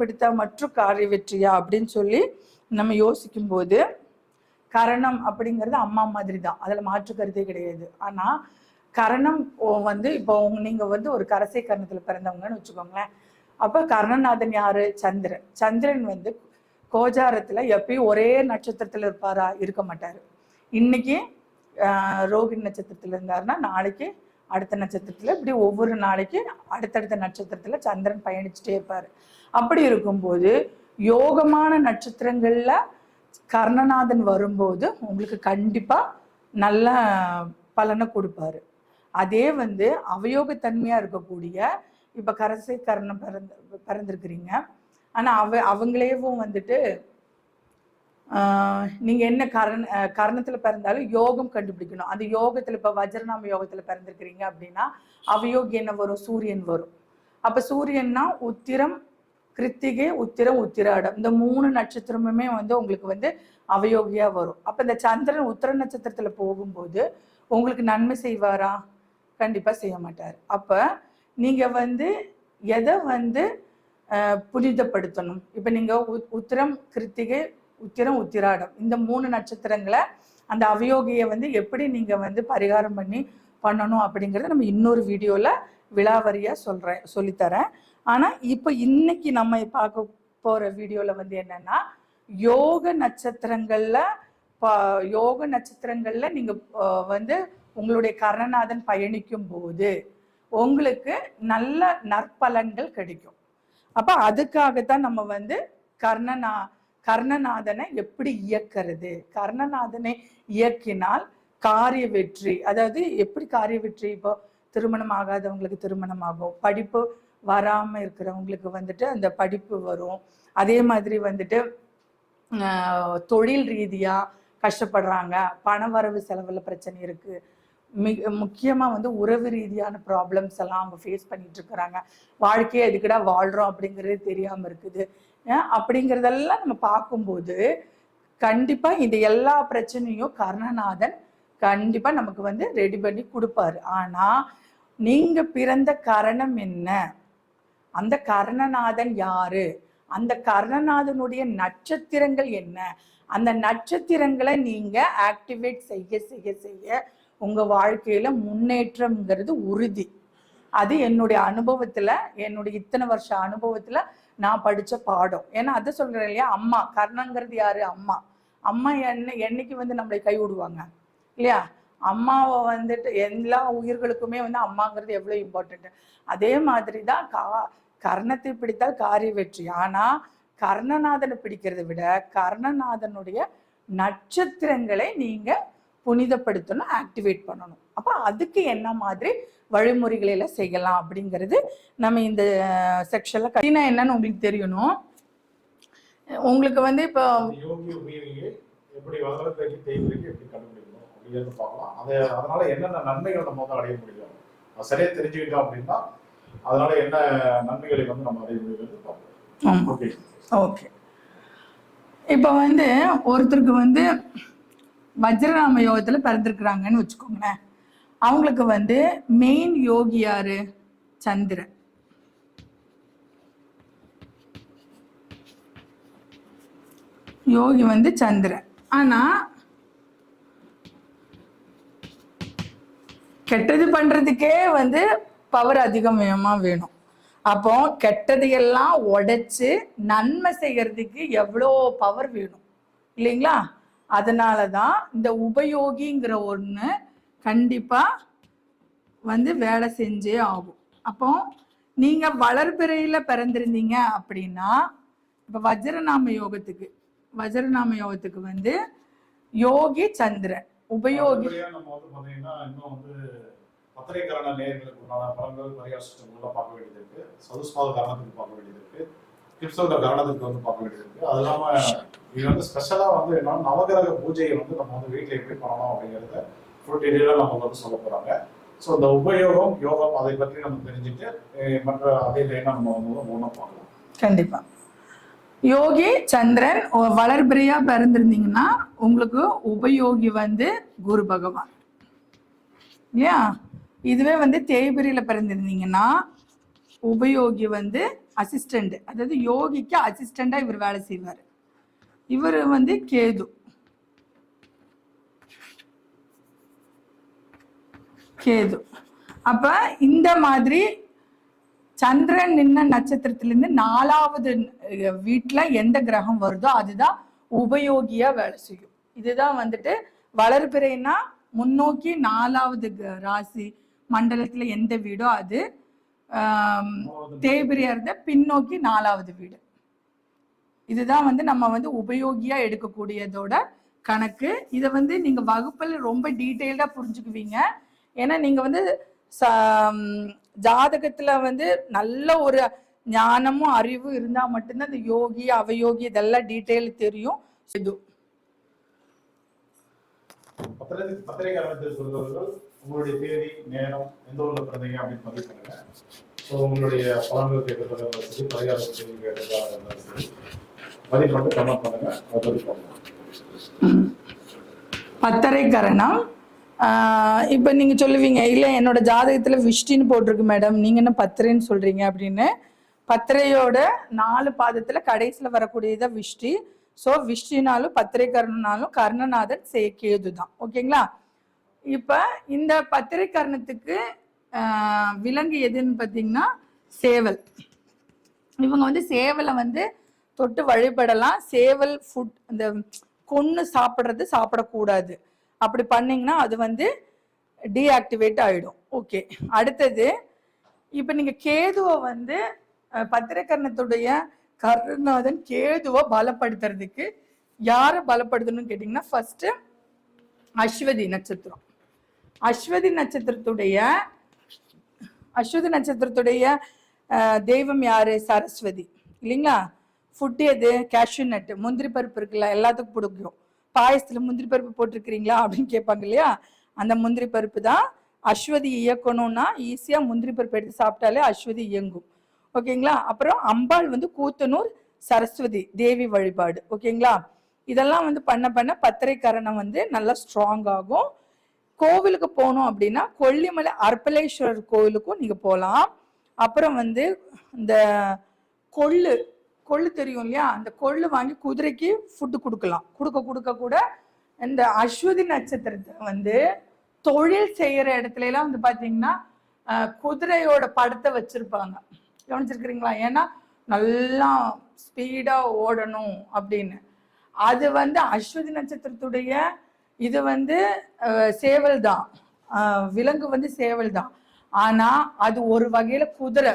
பிடித்தா மற்றும் காரிய வெற்றியா அப்படின்னு சொல்லி நம்ம யோசிக்கும் போது கரணம் அப்படிங்கிறது அம்மா மாதிரி தான் அதில் மாற்று கருத்தே கிடையாது. ஆனால் கரணம் வந்து இப்போ நீங்கள் வந்து ஒரு கரசை கரணத்தில் பிறந்தவங்கன்னு வச்சுக்கோங்களேன். அப்போ கர்ணநாதன் யாரு? சந்திரன். சந்திரன் வந்து கோஜாரத்தில் எப்பயும் ஒரே நட்சத்திரத்தில் இருப்பாரா? இருக்க மாட்டார். இன்னைக்கு ரோகிணி நட்சத்திரத்தில் இருந்தாருன்னா நாளைக்கு அடுத்த நட்சத்திரத்தில் இப்படி ஒவ்வொரு நாளைக்கு அடுத்தடுத்த நட்சத்திரத்தில் சந்திரன் பயணிச்சுட்டே இருப்பார். அப்படி இருக்கும்போது யோகமான நட்சத்திரங்களில் கர்ணநாதன் வரும்போது உங்களுக்கு கண்டிப்பாக நல்ல பலனை கொடுப்பாரு. அதே வந்து அவயோகத்தன்மையாக இருக்கக்கூடிய இப்போ கரசை கர்ணம் பிறந்து பிறந்திருக்கிறீங்க. ஆனால் அவ அவங்களேவும் வந்துட்டு நீங்கள் நீங்க என்ன கரண கரணத்தில் கரணத்துல பிறந்தாலும் யோகம் கண்டுபிடிக்கணும். அந்த யோகத்துல இப்ப வஜ்ரநாம யோகத்துல பிறந்திருக்கிறீங்க அப்படின்னா அவயோகி என்ன வரும் சூரியன் வரும். அப்ப சூரியன்னா உத்திரம் கிருத்திகை உத்திரம் உத்திராடம். இந்த மூணு நட்சத்திரமுமே வந்து உங்களுக்கு வந்து அவயோகியா வரும். அப்ப இந்த சந்திரன் உத்திர நட்சத்திரத்துல போகும்போது உங்களுக்கு நன்மை செய்வாரா? கண்டிப்பா செய்ய மாட்டார். அப்ப நீங்க வந்து எதை வந்து புனிதப்படுத்தணும்? இப்ப நீங்க உத்திரம் கிருத்திகை உத்திரம் உத்திராடம். இந்த மூணு நட்சத்திரங்களை அந்த அவயோகியை வந்து எப்படி நீங்க வந்து பரிகாரம் பண்ணி பண்ணணும் அப்படிங்கறத நம்ம இன்னொரு வீடியோல விலாவரியா சொல்றேன் சொல்லித்தரேன். ஆனா இப்போ இன்னைக்கு நம்ம பார்க்க போற வீடியோல வந்து என்னன்னா யோக நட்சத்திரங்கள்ல ப- யோக நட்சத்திரங்கள்ல நீங்க வந்து உங்களுடைய கர்ணநாதன் பயணிக்கும் போது உங்களுக்கு நல்ல நற்பலன்கள் கிடைக்கும். அப்ப அதுக்காகத்தான் நம்ம வந்து கர்ணநா கர்ணநாதனை எப்படி இயக்கிறது? கர்ணநாதனை இயக்கினால் காரிய வெற்றி அதாவது எப்படி காரிய வெற்றி? இப்போ திருமணம் ஆகாதவங்களுக்கு திருமணம் ஆகும் படிப்பு வராம இருக்கிறவங்களுக்கு வந்துட்டு அந்த படிப்பு வரும். அதே மாதிரி வந்துட்டு ஆஹ், தொழில் ரீதியா கஷ்டப்படுறாங்க. பண வரவு செலவுல பிரச்சனை இருக்கு. மிக முக்கியமா வந்து உறவு ரீதியான ப்ராப்ளம்ஸ் எல்லாம் அவங்க ஃபேஸ் பண்ணிட்டு இருக்கிறாங்க. வாழ்க்கையை எதுக்கடா வாழ்றோம் அப்படிங்கிறது தெரியாம இருக்குது. அப்படிங்கிறதெல்லாம் நம்ம பார்க்கும்போது கண்டிப்பாக இந்த எல்லா பிரச்சனையும் கர்ணநாதன் கண்டிப்பாக நமக்கு வந்து ரெடி பண்ணி கொடுப்பாரு. ஆனால் நீங்கள் பிறந்த கரணம் என்ன? அந்த கர்ணநாதன் யாரு? அந்த கர்ணநாதனுடைய நட்சத்திரங்கள் என்ன? அந்த நட்சத்திரங்களை நீங்கள் ஆக்டிவேட் செய்ய செய்ய செய்ய உங்கள் வாழ்க்கையில் முன்னேற்றம்ங்கிறது உறுதி. அது என்னுடைய அனுபவத்தில் என்னுடைய இத்தனை வருஷ அனுபவத்தில் நான் படித்த பாடம். ஏன்னா அதை சொல்கிறேன் இல்லையா? அம்மா. கர்ணங்கிறது யாரு? அம்மா. அம்மா என்ன என்னைக்கு வந்து நம்மளை கை விடுவாங்க? இல்லையா? அம்மாவை வந்துட்டு எல்லா உயிர்களுக்குமே வந்து அம்மாங்கிறது எவ்வளோ இம்பார்ட்டன்ட் அதே மாதிரி தான் கா கர்ணத்தை பிடித்தால் காரிய வெற்றி. ஆனால் கர்ணநாதனை பிடிக்கிறதை விட கர்ணநாதனுடைய நட்சத்திரங்களை நீங்கள் புனிதப்படுத்தணும் ஆக்டிவேட் பண்ணணும். அப்ப அதுக்கு என்ன மாதிரி வழிமுறைகளை எல்லாம் செய்யலாம் அப்படிங்கிறது நம்ம இந்த செக்ஷன்ல கட்டினா என்னன்னு உங்களுக்கு தெரியணும். உங்களுக்கு வந்து இப்போ அதனால என்னென்ன நன்மைகள் நம்ம வந்து அடைய முடியும்? அது சரியா தெரிஞ்சுக்கிட்டோம் அப்படின்னா அதனால என்ன நன்மைகளை வந்து நம்ம அடைய ஓகே இப்போ வந்து ஒருத்தருக்கு வந்து வஜ்ரநாம யோகத்துல பிறந்திருக்கிறாங்கன்னு வச்சுக்கோங்களேன். அவங்களுக்கு வந்து மெயின் யோகி யாரு? சந்திரன். யோகி வந்து சந்திரன். ஆனா கெட்டது பண்றதுக்கே வந்து பவர் அதிகமா வேணும். அப்போ கெட்டதையெல்லாம் உடைச்சு நன்மை செய்யறதுக்கு எவ்வளோ பவர் வேணும். இல்லைங்களா? அதனால தான் இந்த உபயோகிங்கிற ஒன்று கண்டிப்பாக வந்து வேலை செஞ்சே ஆகும். அப்போ நீங்கள் வளர்பிறையில் பிறந்திருந்தீங்க அப்படின்னா இப்போ வஜ்ரநாம யோகத்துக்கு வஜ்ரநாம யோகத்துக்கு வந்து யோகி சந்திரன் உபயோகி அடுத்தபடியா பத்திரிகைக்கான நேர்களுக்கு உண்டான பலன்கள் பரிகார சிஸ்டம்லாம் பார்க்க வேண்டியது இருக்கு. சதுஸ்பாத காரணத்துக்கு பார்க்க வேண்டியது இருக்கு. கிப்சோட கவனத்துக்கு வந்து பார்க்க வேண்டியது இருக்கு. அது இல்லாம இது வந்து ஸ்பெஷலா வந்து என்னன்னா நவகிரக பூஜையை வந்து நம்ம வந்து வீட்டில் எப்படி பண்ணணும் அப்படிங்கிறத ஃபுல் டீட்டெயிலாக நம்ம வந்து சொல்ல போறாங்க. ஸோ இந்த உபயோகம் யோகம் அதை பற்றி நம்ம தெரிஞ்சுட்டு மற்ற அதே லைனா நம்ம வந்து ஒன்றா பார்க்கலாம். கண்டிப்பா. யோகி சந்திரன் வளர்பிரியா பிறந்திருந்தீங்கன்னா உங்களுக்கு உபயோகி வந்து குரு பகவான். இல்லையா? இதுவே வந்து தேய்பிரியில பிறந்திருந்தீங்கன்னா உபயோகி வந்து அசிஸ்டண்ட் அதாவது யோகிக்கு அசிஸ்டண்டா இவர் வேலை செய்வார். இவர் வந்து கேது. கேது. அப்ப இந்த மாதிரி சந்திரன் நின்ன நட்சத்திரத்திலிருந்து நாலாவது வீட்டில் எந்த கிரகம் வருதோ அதுதான் உபயோகியா வேலை செய்யும். இதுதான் வந்துட்டு வளர்பிறைன்னா முன்னோக்கி நாலாவது க- ராசி மண்டலத்தில் எந்த வீடோ அது தேய்பிரியா இருந்த பின்னோக்கி நாலாவது வீடு. இதுதான் வந்து நம்ம வந்து உபயோகியா எடுக்கக்கூடியதோட கணக்கு. இதை வந்து நீங்க வகுப்பில் ரொம்ப டீட்டெயில்டா புரிஞ்சுக்குவீங்க. ஏன்னா நீங்க வந்து ச- ஜாதகத்தில் ஜாதகத்துல வந்து நல்ல ஒரு ஞானமும் அறிவும் இருந்தா மட்டும்தான் இந்த யோகி அவயோகி இதெல்லாம் டீட்டெயில் தெரியும். இது. உங்களுடைய தேதி நேரம் எந்த ஊர்ல பிறந்தீங்க அப்படின்னு பதிவு பண்ணுங்க. ஸோ உங்களுடைய பலன்கள் கேட்கறதா இருந்தாலும் சரி பரிகார கேள்வி கேட்கறதா இருந்தாலும் சரி. பதிவு மட்டும் கமெண்ட் பண்ணுங்க. அதை பதிவு பண்ணலாம் பத்தரை கரணம் ஆஹ் இப்ப சொல்லுவீங்க இல்லை என்னோட ஜாதகத்தில் விஷ்டின்னு போட்டிருக்கு மேடம். நீங்கள் என்ன பத்திரைன்னு சொல்கிறீங்க அப்படின்னு. பத்திரையோட நாலு பாதத்தில் கடைசியில் வரக்கூடியதான் விஷ்டி. ஸோ விஷ்டினாலும் பத்திரை கர்ணனாலும் கர்ணநாதன் சே தான் ஓகேங்களா? இப்போ இந்த பத்திரிகரணத்துக்கு விலங்கு எதுன்னு பார்த்தீங்கன்னா சேவல். இவங்க வந்து சேவலை வந்து தொட்டு வழிபடலாம். சேவல் ஃபுட் இந்த கொன்று சாப்பிட்றது சாப்பிடக்கூடாது. அப்படி பண்ணிங்கன்னா அது வந்து டீஆக்டிவேட் ஆகிடும் ஓகே அடுத்தது இப்போ நீங்கள் கேதுவை வந்து அஹ், பத்திரக்கரணத்துடைய கருணாதன் கேதுவை பலப்படுத்துறதுக்கு யாரை பலப்படுத்தணும்னு கேட்டிங்கன்னா ஃபஸ்ட்டு அஸ்வதி நட்சத்திரம். அஸ்வதி நட்சத்திரத்துடைய அஸ்வதி நட்சத்திரத்துடைய தெய்வம் யாரு? சரஸ்வதி. இல்லைங்களா? ஃபுட் எது? கேஷ்யூ நட்டு முந்திரி பருப்பு இருக்குல்ல எல்லாத்துக்கும் பிடிக்கும் பாயசத்தில் முந்திரி பருப்பு போட்டிருக்கிறீங்களா? அப்படின்னு கேட்பாங்க இல்லையா? அந்த முந்திரி பருப்பு தான் அஸ்வதி இயக்கணும்னா ஈஸியாக முந்திரி பருப்பு எடுத்து சாப்பிட்டாலே அஸ்வதி இயங்கும். ஓகேங்களா? அப்புறம் அம்பாள் வந்து கூத்தனூர் சரஸ்வதி தேவி வழிபாடு. ஓகேங்களா? இதெல்லாம் வந்து பண்ண பண்ண பத்திரைக்கரணம் வந்து நல்லா ஸ்ட்ராங் ஆகும். கோவிலுக்கு போகணும் அப்படின்னா கொல்லிமலை அர்ப்பலேஸ்வரர் கோவிலுக்கும் நீங்கள் போகலாம் அப்புறம் வந்து இந்த கொள்ளு கொள்ளு தெரியும் இல்லையா? அந்த கொள்ளு வாங்கி குதிரைக்கு ஃபுட்டு கொடுக்கலாம். கொடுக்க கொடுக்க கூட இந்த அஸ்வதி நட்சத்திரத்தை வந்து தொழில் செய்கிற இடத்துல எல்லாம் வந்து பார்த்தீங்கன்னா குதிரையோட படத்தை வச்சுருப்பாங்க. கவனிச்சிருக்கிறீங்களா? ஏன்னா நல்லா ஸ்பீடாக ஓடணும் அப்படின்னு. அது வந்து அஸ்வதி நட்சத்திரத்துடைய இது வந்து சேவல் தான் விலங்கு வந்து சேவல் தான் ஆனா அது ஒரு வகையில குதிரை.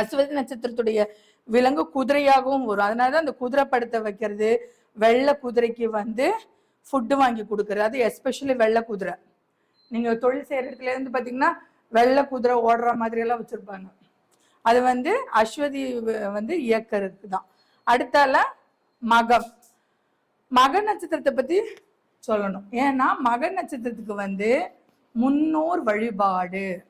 அஸ்வதி நட்சத்திரத்துடைய விலங்கு குதிரையாகவும் வரும். அதனால தான் அந்த குதிரை படத்தை வைக்கிறது. வெள்ளை குதிரைக்கு வந்து ஃபுட்டு வாங்கி கொடுக்குறது. அது எஸ்பெஷலி வெள்ளை குதிரை. நீங்க தொழில் செய்யற இடத்துல இருந்து பாத்தீங்கன்னா வெள்ளை குதிரை ஓடுற மாதிரி எல்லாம் வச்சிருப்பாங்க. அது வந்து அஸ்வதி வந்து இயக்கருக்கு தான் அடுத்தால மகம். மக நட்சத்திரத்தை பத்தி சொல்லணும். ஏன்னா மக நட்சத்திரத்துக்கு வந்து முன்னோர் வழிபாடு.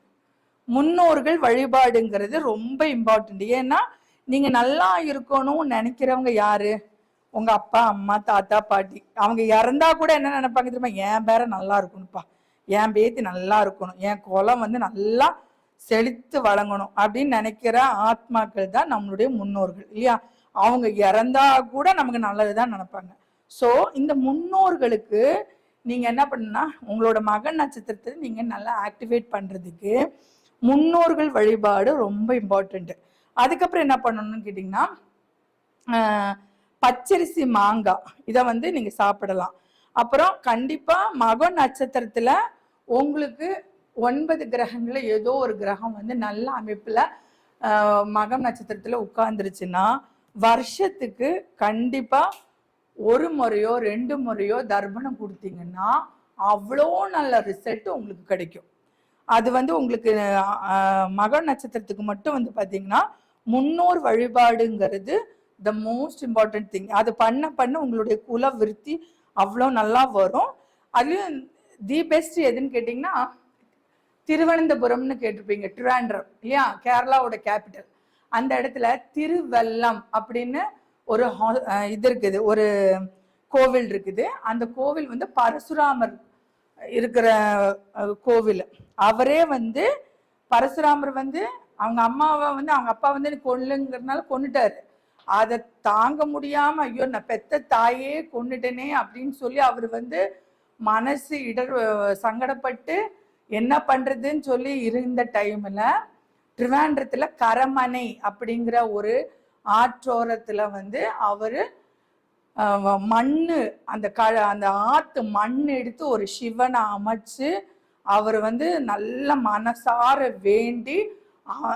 முன்னோர்கள் வழிபாடுங்கிறது ரொம்ப இம்பார்ட்டண்ட் ஏன்னா நீங்க நல்லா இருக்கணும்னு நினைக்கிறவங்க யாரு? உங்க அப்பா அம்மா தாத்தா பாட்டி. அவங்க இறந்தா கூட என்ன நினைப்பாங்க தெரியுமா? என் பேர நல்லா இருக்கணும்ப்பா. என் பேத்தி நல்லா இருக்கணும். என் குலம் வந்து நல்லா செழித்து வழங்கணும். அப்படின்னு நினைக்கிற ஆத்மாக்கள் தான் நம்மளுடைய முன்னோர்கள் இல்லையா? அவங்க இறந்தா கூட நமக்கு நல்லதுதான் நினைப்பாங்க. ஸோ இந்த முன்னோர்களுக்கு நீங்கள் என்ன பண்ணுன்னா உங்களோட மகன் நட்சத்திரத்தை நீங்கள் நல்லா ஆக்டிவேட் பண்ணுறதுக்கு முன்னோர்கள் வழிபாடு ரொம்ப இம்பார்ட்டண்ட்டு அதுக்கப்புறம் என்ன பண்ணணும்னு கேட்டிங்கன்னா பச்சரிசி மாங்காய். இதை வந்து நீங்கள் சாப்பிடலாம். அப்புறம் கண்டிப்பாக மக நட்சத்திரத்தில் உங்களுக்கு ஒன்பது கிரகங்களில் ஏதோ ஒரு கிரகம் வந்து நல்ல அமைப்பில் மகம் நட்சத்திரத்தில் உட்கார்ந்துருச்சுன்னா வருஷத்துக்கு கண்டிப்பாக ஒரு முறையோ ரெண்டு முறையோ தர்ப்பணம் கொடுத்தீங்கன்னா அவ்வளோ நல்ல ரிசல்ட் உங்களுக்கு கிடைக்கும். அது வந்து உங்களுக்கு மக நட்சத்திரத்துக்கு மட்டும் வந்து பார்த்தீங்கன்னா முன்னோர் வழிபாடுங்கிறது த மோஸ்ட் இம்பார்ட்டன்ட் திங் அது பண்ண பண்ண உங்களுடைய குல விருத்தி அவ்வளோ நல்லா வரும். அதுலேயும் தி பெஸ்ட் எதுன்னு கேட்டிங்கன்னா திருவனந்தபுரம்னு கேட்டிருப்பீங்க ட்ரிவாண்ட்ரம் இல்லையா? கேரளாவோட கேபிட்டல் அந்த இடத்துல திருவல்லம் அப்படின்னு ஒரு ஹா- இது இருக்குது. ஒரு கோவில் இருக்குது. அந்த கோவில் வந்து பரசுராமர் இருக்கிற கோவில். அவரே வந்து பரசுராமர் வந்து அவங்க அம்மாவை வந்து அவங்க அப்பா வந்து எனக்கு கொல்லுங்கிறதுனால கொன்னுட்டாரு. அதை தாங்க முடியாம ஐயோ நான் பெத்த தாயே கொண்டுட்டேனே அப்படின்னு சொல்லி அவர் வந்து மனசு இடர் சங்கடப்பட்டு என்ன பண்றதுன்னு சொல்லி இருந்த டைம்ல திருவேண்டத்துல கரமனை அப்படிங்கிற ஒரு ஆற்றோரத்தில் வந்து அவர் மண் மண்ணு அந்த க அந்த ஆற்று மண் எடுத்து ஒரு சிவனை அமைச்சு அவர் வந்து நல்ல மனசார வேண்டி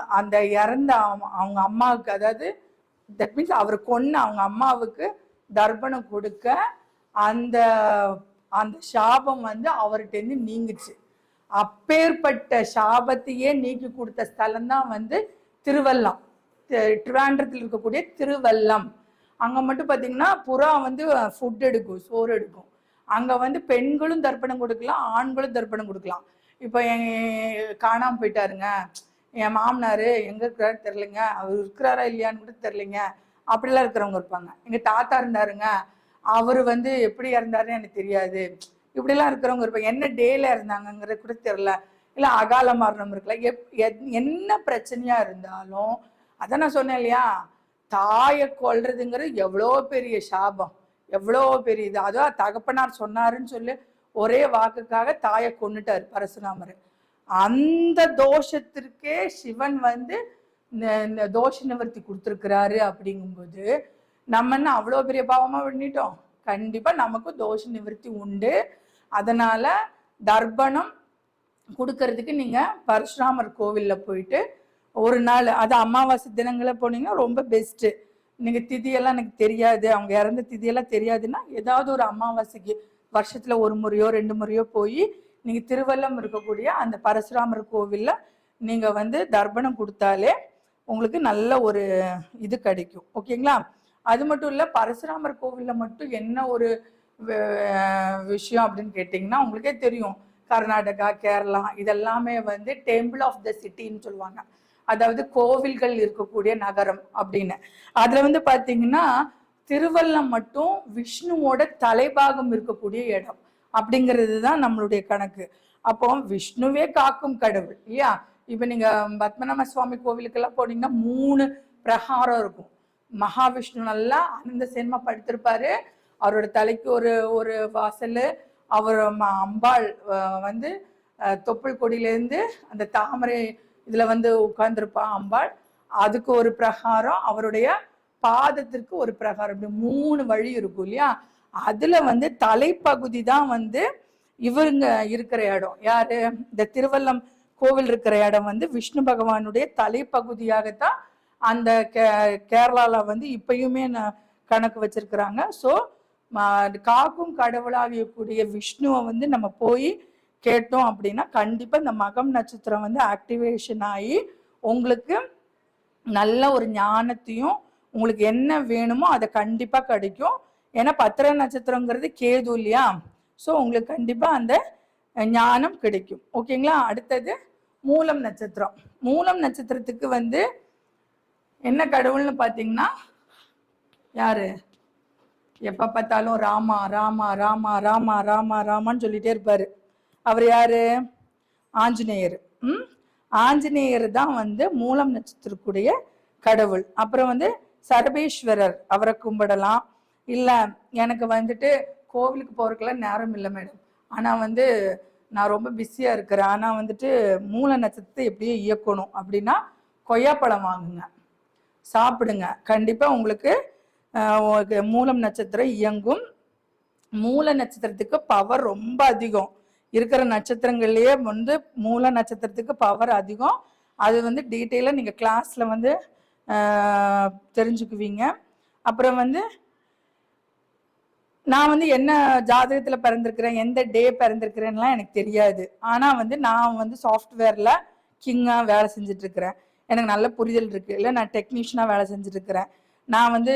அந்த இறந்த அவங்க அம்மாவுக்கு அதாவது தட் மீன்ஸ் அவர் கொண்டு அவங்க அம்மாவுக்கு தர்ப்பணம் கொடுக்க அந்த அந்த சாபம் வந்து அவர்கிட்டேருந்து நீங்குச்சு. அப்பேற்பட்ட சாபத்தையே நீக்கி கொடுத்த ஸ்தலம் தான் வந்து திருவல்லம் திருவாண்டத்தில் இருக்கக்கூடிய திருவல்லம். அங்கே மட்டும் பார்த்தீங்கன்னா புறா வந்து ஃபுட் எடுக்கும் சோறு எடுக்கும். அங்கே வந்து பெண்களும் தர்ப்பணம் கொடுக்கலாம் ஆண்களும் தர்ப்பணம் கொடுக்கலாம். இப்போ என் காணாமல் போயிட்டாருங்க. என் மாமனார் எங்கே இருக்கிறாரு தெரிலங்க அவர் இருக்கிறாரா இல்லையான்னு கூட தெரிலிங்க அப்படிலாம் இருக்கிறவங்க இருப்பாங்க. எங்கள் தாத்தா இருந்தாருங்க. அவர் வந்து எப்படி இறந்தாருன்னு எனக்கு தெரியாது. இப்படிலாம் இருக்கிறவங்க இருப்பாங்க. என்ன டேல இருந்தாங்கங்கிறது கூட தெரில இல்லை அகால மரணம் இருக்குல்ல. எப் என்ன பிரச்சனையாக இருந்தாலும் அதை நான் சொன்னேன் இல்லையா? தாயை கொள்றதுங்கிறது எவ்வளோ பெரிய சாபம். எவ்வளோ பெரிய இது. அதுவும் தகப்பனார் சொன்னாருன்னு சொல்லி ஒரே வாக்குக்காக தாயை கொன்னுட்டார் பரசுராமர். அந்த தோஷத்திற்கே சிவன் வந்து இந்த- தோஷ நிவர்த்தி கொடுத்துருக்கிறாரு அப்படிங்கும்போது நம்ம என்ன அவ்வளோ பெரிய பாவமாக பண்ணிட்டோம்? கண்டிப்பாக நமக்கு தோஷ நிவர்த்தி உண்டு. அதனால் தர்ப்பணம் கொடுக்கறதுக்கு நீங்கள் பரசுராமர் கோவிலில் போயிட்டு ஒரு நாள் அது அமாவாசை தினங்களில் போனீங்கன்னா ரொம்ப பெஸ்ட்டு நீங்கள் திதியெல்லாம் எனக்கு தெரியாது. அவங்க இறந்த திதியெல்லாம் தெரியாதுன்னா ஏதாவது ஒரு அமாவாசைக்கு வருஷத்தில் ஒரு முறையோ ரெண்டு முறையோ போய் நீங்கள் திருவல்லம் இருக்கக்கூடிய அந்த பரசுராமர் கோவிலில் நீங்கள் வந்து தர்ப்பணம் கொடுத்தாலே உங்களுக்கு நல்ல ஒரு இது கிடைக்கும். ஓகேங்களா? அது மட்டும் இல்லை பரசுராமர் கோவிலில் மட்டும் என்ன ஒரு விஷயம் அப்படின்னு கேட்டிங்கன்னா உங்களுக்கே தெரியும். கர்நாடகா கேரளா இதெல்லாமே வந்து டெம்பிள் ஆஃப் த சிட்டின்னு சொல்லுவாங்க. அதாவது கோவில்கள் இருக்கக்கூடிய நகரம் அப்படின்னு. அதுல வந்து பாத்தீங்கன்னா திருவல்லம் மட்டும் விஷ்ணுவோட தலைபாகம் இருக்கக்கூடிய இடம். அப்படிங்கிறது தான் நம்மளுடைய கணக்கு. அப்போ விஷ்ணுவே காக்கும் கடவுள் இல்லையா? இப்போ நீங்க பத்மநாப சுவாமி கோவிலுக்கெல்லாம் போனீங்கன்னா மூணு பிரகாரம் இருக்கும். மகாவிஷ்ணு நல்லா அனந்த சேன்மா படுத்திருப்பாரு. அவரோட தலைக்கு ஒரு ஒரு வாசல். அவர் ம- அம்பாள் வந்து தொப்புள் கொடியிலேருந்து அந்த தாமரை இதில் வந்து உட்கார்ந்துருப்பா அம்பாள். அதுக்கு ஒரு பிரகாரம் அவருடைய பாதத்திற்கு ஒரு பிரகாரம். இப்படி மூணு வழி இருக்கும் இல்லையா? அதில் வந்து தலைப்பகுதி தான் வந்து இவருங்க இருக்கிற இடம். யாரு? இந்த திருவல்லம் கோவில் இருக்கிற இடம் வந்து விஷ்ணு பகவானுடைய தலைப்பகுதியாகத்தான் அந்த கே கேரளாவில் வந்து இப்பயுமே கணக்கு வச்சிருக்கிறாங்க. ஸோ காக்கும் கடவுளாகக்கூடிய விஷ்ணுவை வந்து நம்ம போய் கேட்டோம் அப்படின்னா கண்டிப்பா இந்த மகம் நட்சத்திரம் வந்து ஆக்டிவேஷன் ஆகி உங்களுக்கு நல்ல ஒரு ஞானத்தையும் உங்களுக்கு என்ன வேணுமோ அதை கண்டிப்பா கிடைக்கும். ஏன்னா பத்திர நட்சத்திரங்கிறது கேது இல்லையா? ஸோ உங்களுக்கு கண்டிப்பா அந்த ஞானம் கிடைக்கும். ஓகேங்களா அடுத்தது மூலம் நட்சத்திரம். மூலம் நட்சத்திரத்துக்கு வந்து என்ன கடவுள்னு பார்த்தீங்கன்னா யாரு? எப்போ பார்த்தாலும் ராமா ராமா ராமா ராமா ராமா ராமான்னு சொல்லிட்டே இருப்பாரு. அவர் யாரு? ஆஞ்சநேயர். ம்? ஆஞ்சநேயர் தான் வந்து மூலம் நட்சத்திரக்கூடிய கடவுள். அப்புறம் வந்து சர்வேஸ்வரர் அவரை கும்பிடலாம். இல்லை எனக்கு வந்துட்டு கோவிலுக்கு போறதுக்கெல்லாம் நேரம் இல்லை மேடம் ஆனால் வந்து நான் ரொம்ப பிஸியாக இருக்கிறேன். ஆனால் வந்துட்டு மூல நட்சத்திரத்தை எப்படியும் இயக்கணும். அப்படின்னா கொய்யாப்பழம் வாங்குங்க. சாப்பிடுங்க. கண்டிப்பாக உங்களுக்கு மூலம் நட்சத்திரம் இயங்கும். மூல நட்சத்திரத்துக்கு பவர் ரொம்ப அதிகம். இருக்கிற நட்சத்திரங்கள்லேயே வந்து மூல நட்சத்திரத்துக்கு பவர் அதிகம். அது வந்து டீட்டெயிலாக நீங்கள் கிளாஸில் வந்து தெரிஞ்சுக்குவீங்க. அப்புறம் வந்து நான் வந்து என்ன ஜாதகத்தில் பிறந்திருக்கிறேன் எந்த டே பிறந்திருக்கிறேன்லாம் எனக்கு தெரியாது. ஆனால் வந்து நான் வந்து சாஃப்ட்வேரில் கிங்காக வேலை செஞ்சிட்ருக்கிறேன். எனக்கு நல்ல புரிதல் இருக்குது இல்லை நான் டெக்னீஷியனாக வேலை செஞ்சுட்ருக்கிறேன். நான் வந்து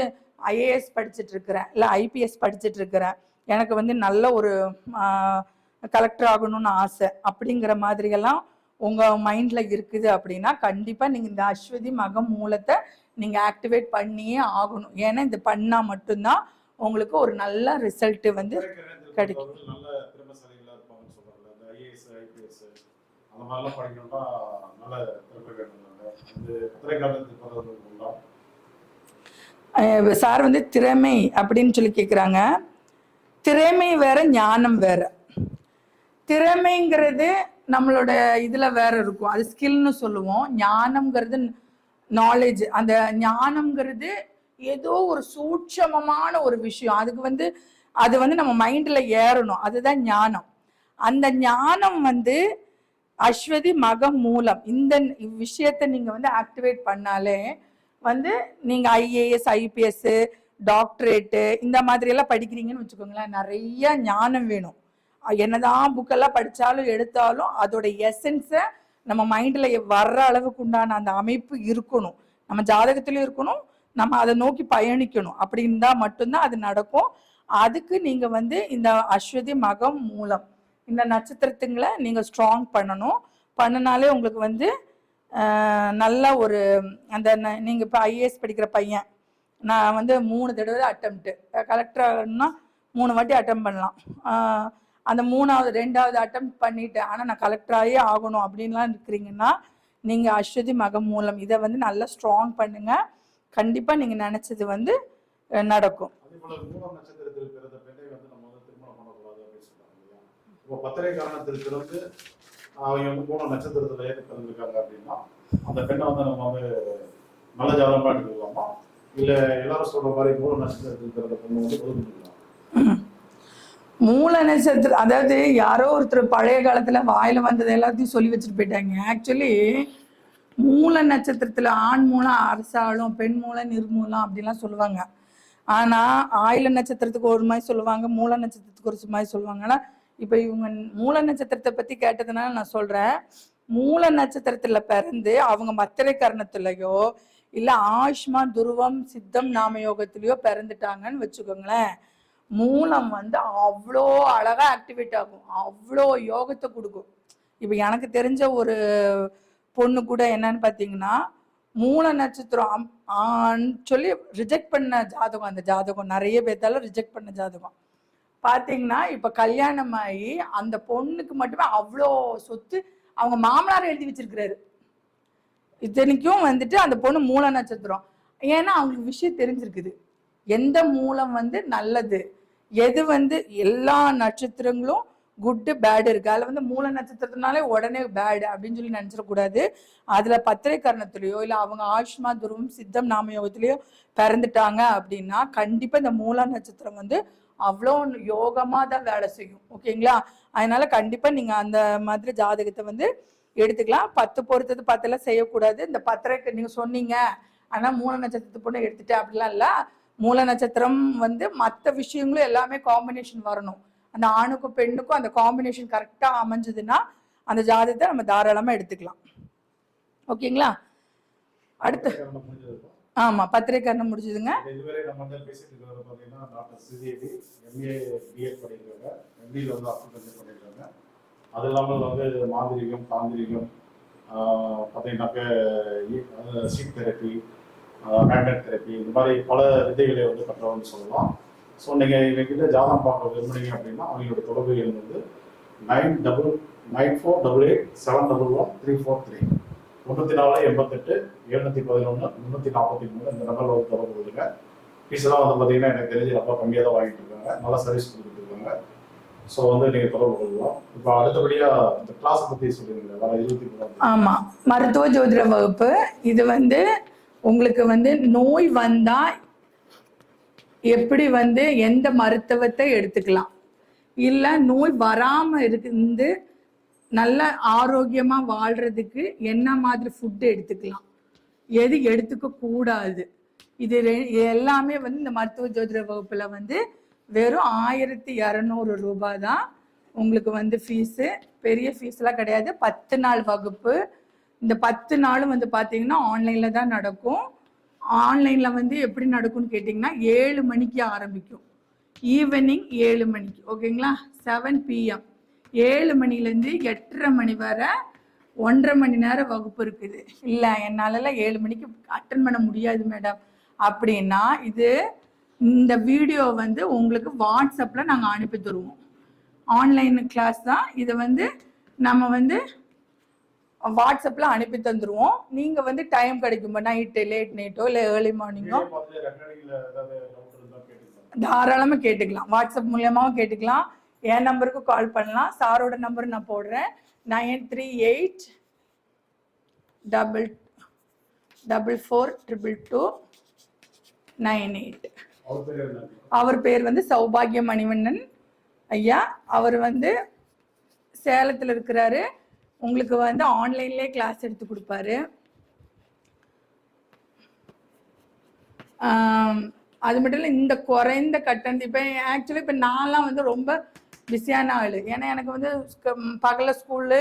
ஐஏஎஸ் படிச்சுட்ருக்கிறேன். இல்லை ஐபிஎஸ் படிச்சுட்ருக்கிறேன். எனக்கு வந்து நல்ல ஒரு கலெக்டர் ஆகணும்னு ஆசை. அப்படிங்கிற மாதிரியெல்லாம் உங்கள் மைண்டில் இருக்குது அப்படின்னா கண்டிப்பாக நீங்கள் இந்த அஸ்வதி மகம் மூலத்தை நீங்கள் ஆக்டிவேட் பண்ணியே ஆகணும். ஏன்னா இது பண்ணால் மட்டும்தான் உங்களுக்கு ஒரு நல்ல ரிசல்ட் வந்து கிடைக்கும். சார் வந்து திறமை அப்படின்னு சொல்லி கேட்குறாங்க திறமை வேற ஞானம் வேற. திறமைங்கிறது நம்மளோட இதில் வேற இருக்கும். அது ஸ்கில்னு சொல்லுவோம். ஞானம்ங்கிறது நாலேஜ் அந்த ஞானம்ங்கிறது ஏதோ ஒரு சூட்சமமான ஒரு விஷயம். அதுக்கு வந்து அது வந்து நம்ம மைண்டில் ஏறணும். அதுதான் ஞானம். அந்த ஞானம் வந்து அஸ்வதி மகம் மூலம் இந்த விஷயத்தை நீங்கள் வந்து ஆக்டிவேட் பண்ணாலே வந்து நீங்கள் ஐஏஎஸ் ஐபிஎஸ் டாக்டரேட்டு இந்த மாதிரி எல்லாம் படிக்கிறீங்கன்னு வச்சுக்கோங்களேன் நிறைய ஞானம் வேணும். என்னதான் புக்கெல்லாம் படித்தாலும் எடுத்தாலும் அதோட எசன்ஸை நம்ம மைண்டில் வர்ற அளவுக்கு உண்டான அந்த அமைப்பு இருக்கணும். நம்ம ஜாதகத்திலும் இருக்கணும். நம்ம அதை நோக்கி பயணிக்கணும். அப்படி இருந்தால் மட்டும்தான் அது நடக்கும். அதுக்கு நீங்கள் வந்து இந்த அஸ்வதி மகம் மூலம் இந்த நட்சத்திரத்துங்களை நீங்கள் ஸ்ட்ராங் பண்ணணும். பண்ணினாலே உங்களுக்கு வந்து நல்ல ஒரு அந்த நீங்கள் இப்போ ஐஏஎஸ் படிக்கிற பையன் நான் வந்து மூணு தடவை அட்டம்ப்ட்டு கலெக்டர்னா மூணு வாட்டி அட்டம் பண்ணலாம். அந்த மூணாவது ரெண்டாவது அட்டம் பண்ணிட்டேன் ஆனால் நான் கலெக்டராகவே ஆகணும் அப்படின்லாம் இருக்கிறீங்கன்னா நீங்கள் அஸ்வதி மகம் மூலம் இதை வந்து நல்லா ஸ்ட்ராங் பண்ணுங்க. கண்டிப்பாக நீங்கள் நினச்சது வந்து நடக்கும். பத்திரை காரணத்தில் பிறந்து அவங்க வந்து மூணு நட்சத்திரத்துல ஏற்று பிறந்திருக்காங்க அப்படின்னா அந்த பெண்ணை வந்து நம்ம வந்து நல்ல ஜாதகமா எடுத்துக்கலாமா இல்ல எல்லாரும் சொல்ற மாதிரி மூணு நட்சத்திரத்தில் பிறந்த பொண்ணு வந்து ஒதுக்கிக்கலாம் மூல நட்சத்திரம் அதாவது யாரோ ஒருத்தர் பழைய காலத்துல வாயில வந்தது எல்லாத்தையும் சொல்லி வச்சுட்டு போயிட்டாங்க. ஆக்சுவலி மூல நட்சத்திரத்துல ஆண் மூலம் அரசாலும் பெண் மூலம் நிர்மூலம் அப்படிலாம் சொல்லுவாங்க. ஆனா ஆயில நட்சத்திரத்துக்கு ஒரு மாதிரி சொல்லுவாங்க மூல நட்சத்திரத்துக்கு ஒரு மாதிரி சொல்லுவாங்க. ஆனா இப்ப இவங்க மூல நட்சத்திரத்தை பத்தி கேட்டதுனால நான் சொல்றேன். மூல நட்சத்திரத்துல பிறந்து அவங்க மத்திரை கரணத்துலயோ இல்ல ஆயுஷ்மா துருவம் சித்தம் நாமயோகத்திலயோ பிறந்துட்டாங்கன்னு வச்சுக்கோங்களேன். மூலம் வந்து அவ்வளோ அழகாக ஆக்டிவேட் ஆகும். அவ்வளோ யோகத்தை கொடுக்கும். இப்போ எனக்கு தெரிஞ்ச ஒரு பொண்ணு கூட என்னன்னு பார்த்தீங்கன்னா மூல நட்சத்திரம் அம்- ஆன்னு சொல்லி ரிஜெக்ட் பண்ண ஜாதகம் அந்த ஜாதகம் நிறைய பேர்த்தால ரிஜெக்ட் பண்ண ஜாதகம். பார்த்தீங்கன்னா இப்போ கல்யாணம் ஆகி அந்த பொண்ணுக்கு மட்டுமே அவ்வளோ சொத்து அவங்க மாமனார் எழுதி வச்சிருக்கிறாரு. இத்தனைக்கும் வந்துட்டு அந்த பொண்ணு மூல நட்சத்திரம். ஏன்னா அவங்களுக்கு விஷயம் தெரிஞ்சிருக்குது. எந்த மூலம் வந்து நல்லது? எது வந்து எல்லா நட்சத்திரங்களும் குட்டு பேடு இருக்கு. அதில் வந்து மூல நட்சத்திரத்தினாலே உடனே பேடு அப்படின்னு சொல்லி நினச்சிடக்கூடாது. அதில் பத்திரை கரணத்துலேயோ இல்லை அவங்க ஆயுஷ்மா துருவம் சித்தம் நாமயோகத்திலேயோ பிறந்துட்டாங்க அப்படின்னா கண்டிப்பாக இந்த மூல நட்சத்திரம் வந்து அவ்வளோ யோகமாக தான் வேலை செய்யும். ஓகேங்களா அதனால கண்டிப்பாக நீங்கள் அந்த மாதிரி ஜாதகத்தை வந்து எடுத்துக்கலாம். பத்து பொறுத்தது பத்தெல்லாம் செய்யக்கூடாது. இந்த பத்திரைக்கு நீங்கள் சொன்னீங்க. ஆனால் மூல நட்சத்திரத்து பொண்ணு எடுத்துட்டேன் அப்படிலாம் இல்லை. மூல நட்சத்திரம் வந்து மற்ற விஷயங்களும் எல்லாமே காம்பினேஷன் வரணும். அந்த ஆணுக்கும் பெண்ணுக்கும் அந்த காம்பினேஷன் கரெக்டாக அமைஞ்சதுன்னா அந்த ஜாதகத்தை நம்ம தாராளமாக எடுத்துக்கலாம். ஓகேங்களா? அடுத்து. ஆமாம் பத்திரிக்கரணம் முடிஞ்சதுங்க. இதுவரை நம்ம வந்து பேசிட்டு இருக்கிறது பார்த்தீங்கன்னா டாக்டர் சிஜிடி எம்ஏ பிஎட் பண்ணியிருக்காங்க எம்டியில் வந்து அக்குபஞ்சர் பண்ணியிருக்காங்க அது இல்லாமல் வந்து மாந்திரிகம் தாந்திரிகம் பார்த்தீங்கன்னாக்க சீட் தெரப்பி மேக்னெட் தெரப்பி இந்த மாதிரி பல விதைகளை வந்து கற்றவங்க சொல்லலாம். ஸோ நீங்கள் எங்ககிட்ட ஜாதகம் பார்க்க விரும்புனீங்க அப்படின்னா அவங்களோட தொடர்பு எண் வந்து nine double nine four double eight seven double one three four three முந்நூற்றி நாலு எண்பத்தெட்டு எழுநூற்றி பதினொன்று முந்நூற்றி நாற்பத்தி மூணு இந்த நம்பரில் வந்து தொடர்பு கொடுங்க ஃபீஸ்லாம் வந்து பார்த்தீங்கன்னா எனக்கு தெரிஞ்சு ரொம்ப கம்மியாக தான் வாங்கிட்டு இருக்காங்க. நல்லா சர்வீஸ் கொடுத்துட்டு இருக்காங்க. ஸோ வந்து நீங்கள் தொடர்பு கொள்ளலாம். இப்போ அடுத்தபடியாக இந்த கிளாஸ் பற்றி சொல்லுங்க. வர இருபத்தி மூணு ஆமாம் மருத்துவ ஜோதிட வகுப்பு. இது வந்து உங்களுக்கு வந்து நோய் வந்தா எப்படி வந்து எந்த மருத்துவத்தை எடுத்துக்கலாம்? இல்லை நோய் வராமல் இருந்து நல்ல ஆரோக்கியமாக வாழ்றதுக்கு என்ன மாதிரி ஃபுட்டு எடுத்துக்கலாம்? எது எடுத்துக்க கூடாது? இது இது எல்லாமே வந்து இந்த மருத்துவ ஜோதிட வகுப்பில் வந்து வெறும் ஆயிரத்தி இரநூறு ரூபாய் தான் உங்களுக்கு வந்து ஃபீஸு பெரிய ஃபீஸ்லாம் கிடையாது. பத்து நாள் வகுப்பு இந்த பத்து நாளும் வந்து பார்த்தீங்கன்னா ஆன்லைனில் தான் நடக்கும். ஆன்லைனில் வந்து எப்படி நடக்கும்னு கேட்டிங்கன்னா ஏழு மணிக்கு ஆரம்பிக்கும். ஈவினிங் ஏழு மணிக்கு ஓகேங்களா செவன் பிஎம் ஏழு மணிலேருந்து எட்டரை மணி வரை ஒன்றரை மணி நேரம் வகுப்பு இருக்குது. இல்லை என்னாலலாம் ஏழு மணிக்கு அட்டன் பண்ண முடியாது மேடம் அப்படின்னா இது இந்த வீடியோ வந்து உங்களுக்கு வாட்ஸ்அப்பில் நாங்கள் அனுப்பி தருவோம். ஆன்லைன் கிளாஸ் தான். இதை வந்து நம்ம வந்து வாட்ஸ்அப்ல அனுப்பி தந்துருவோம். நீங்க வந்து டைம் கிடைக்கும்போது நைட்டு லேட் நைட்டோ இல்லை ஏர்லி மார்னிங்கோ தாராளமாக கேட்டுக்கலாம். வாட்ஸ்அப் மூலியமாகவும் கேட்டுக்கலாம். என் நம்பருக்கு கால் பண்ணலாம். சாரோட நம்பர் நான் போடுறேன். Nine three eight double double four triple two nine eight. அவர் பேர் வந்து சௌபாகிய மணிவண்ணன் ஐயா அவர் வந்து சேலத்தில் இருக்கிறாரு. உங்களுக்கு வந்து ஆன்லைன்லேயே கிளாஸ் எடுத்து கொடுப்பாரு. அது மட்டும் இல்லை இந்த குறைந்த கட்டணம் இப்போ ஆக்சுவலி இப்போ நான்லாம் வந்து ரொம்ப பிஸியான ஆள். ஏன்னா எனக்கு வந்து பகல ஸ்கூலு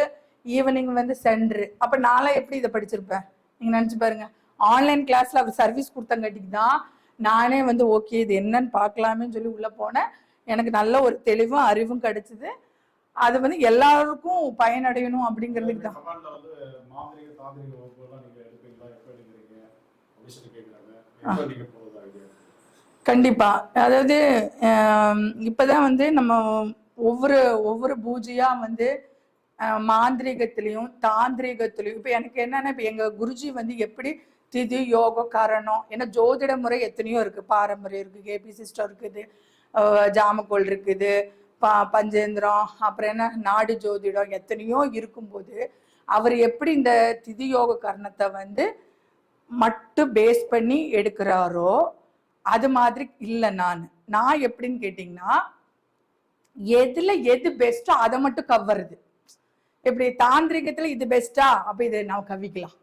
ஈவினிங் வந்து சென்ட்ரு அப்போ நான்லாம் எப்படி இதை படிச்சிருப்பேன்? நீங்கள் நினச்சி பாருங்க. ஆன்லைன் கிளாஸில் அவர் சர்வீஸ் கொடுத்தங்காட்டிக்கு தான் நானே வந்து ஓகே இது என்னன்னு பார்க்கலாமேன்னு சொல்லி உள்ளே போனேன். எனக்கு நல்ல ஒரு தெளிவும் அறிவும் கிடைச்சிது. அது வந்து எல்லாருக்கும் பயனடையணும் அப்படிங்கிறதுக்கு தான். கண்டிப்பா. அதாவது இப்பதான் வந்து நம்ம ஒவ்வொரு ஒவ்வொரு பூஜையா வந்து மாந்திரீகத்திலையும் தாந்திரீகத்திலையும் இப்போ எனக்கு என்னன்னா இப்போ எங்க குருஜி வந்து எப்படி திதி யோகம் கரணம் ஏன்னா ஜோதிட முறை எத்தனையோ இருக்கு. பாரம்பரியம் இருக்கு கேபி சிஸ்டம் இருக்குது ஆஹ், ஜாமக்கோல் இருக்குது ப பஞ்சேந்திரம் அப்புறம் என்ன நாடு ஜோதிடம் எத்தனையோ இருக்கும்போது அவர் எப்படி இந்த திதியோக கர்ணத்தை கரணத்தை வந்து மட்டும் பேஸ் பண்ணி எடுக்கிறாரோ அது மாதிரி இல்லை நான். நான் எப்படின்னு கேட்டிங்கன்னா எதில் எது பெஸ்ட்டோ அதை மட்டும் கவ்வருது இப்படி தாந்திரிகத்தில் இது பெஸ்ட்டா அப்போ இதை நம்ம கவ்விக்கலாம்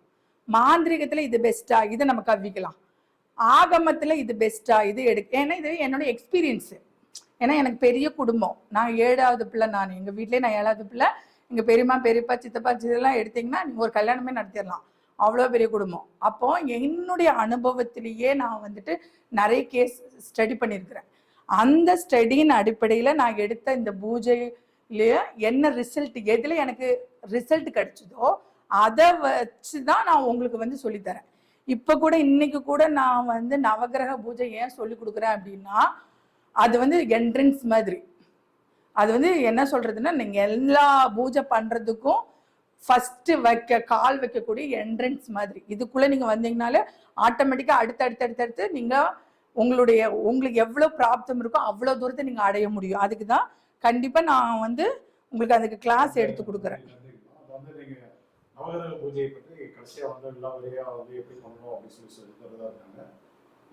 மாந்திரிகத்தில் இது பெஸ்ட்டா இதை நம்ம கவ்விக்கலாம் ஆகமத்தில் இது பெஸ்ட்டா இது எடு ஏன்னா இது என்னோட எக்ஸ்பீரியன்ஸு ஏன்னா எனக்கு பெரிய குடும்பம். நான் ஏழாவது பிள்ளை நான். எங்கள் வீட்லேயே நான் ஏழாவது பிள்ளை. எங்கள் பெரியம்மா பெரியப்பா சித்தப்பா இதெல்லாம் எடுத்தீங்கன்னா நீங்கள் ஒரு கல்யாணமே நடத்திடலாம். அவ்வளோ பெரிய குடும்பம். அப்போ என்னுடைய அனுபவத்திலேயே நான் வந்துட்டு நிறைய கேஸ் ஸ்டடி பண்ணியிருக்கிறேன். அந்த ஸ்டடியின் அடிப்படையில் நான் எடுத்த இந்த பூஜையிலேயே என்ன ரிசல்ட் எதில் எனக்கு ரிசல்ட் கிடைச்சதோ அதை வச்சு தான் நான் உங்களுக்கு வந்து சொல்லித்தரேன். இப்போ கூட இன்னைக்கு கூட நான் வந்து நவகிரக பூஜை ஏன் சொல்லி கொடுக்குறேன் அப்படின்னா அது வந்து என்ட்ரன்ஸ் மாதிரி. அது வந்து என்ன சொல்றதுன்னா நீங்க எல்லா பூஜை பண்றதுக்கும் ஃபர்ஸ்ட் வைக்க கால் வைக்கக்கூடிய என்ட்ரன்ஸ் மாதிரி. இதுக்குள்ள நீங்க வந்தீங்கனாலே ஆட்டோமேட்டிக்கா அடுத்து அடுத்து அடுத்து அடுத்து நீங்க உங்களுடைய உங்களுக்கு எவ்வளவு பிராப்தம் இருக்கோ அவ்வளவு தூரத்தை நீங்க அடைய முடியும். அதுக்கு தான் கண்டிப்பா நான் வந்து உங்களுக்கு அதுக்கு கிளாஸ் எடுத்து கொடுக்குறேன். நவகிரக பூஜையை பற்றி கடைசியா வந்து எல்லா வந்து எப்படி பண்ணணும் அப்படின்னு சொல்லி சொல்லி தரதா இருக்காங்க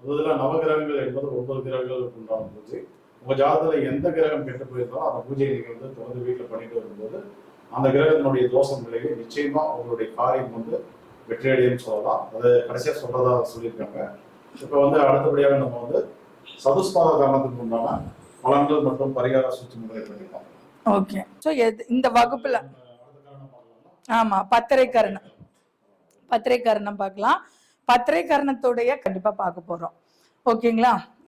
முதல்ல நவகிரகங்கள் என்பது ஒன்பது கிரகங்களுக்கு உண்டான பூஜை உங்க ஜாதகத்துல எந்த கிரகம் கெட்டு போயிருந்தோ அந்த பூஜையை நீங்க வந்து தொடர்ந்து வீட்டுல பண்ணிட்டு வரும்போது அந்த கிரகத்தினுடைய தோஷம் விளைவு நிச்சயமா உங்களுடைய காரியம் வந்து வெற்றியடையும் சொல்லலாம். அது கடைசியா சொல்றதா சொல்லியிருக்காங்க. இப்போ வந்து அடுத்தபடியாக நம்ம வந்து சதுஸ்பாத காரணத்துக்கு உண்டான பலன்கள் மற்றும் பரிகார சூழ்ச்சி முறை பண்ணிக்கலாம். ஓகே. ஸோ இந்த வகுப்புல அடுத்த காரணம் பார்க்கலாமா. ஆமா பத்திரை கரணம் பத்திரை கரணம் பார்க்கலாம். பத்திரை கரணத்துடைய கண்டிப்பா பார்க்க போறோம். ஓகேங்களா?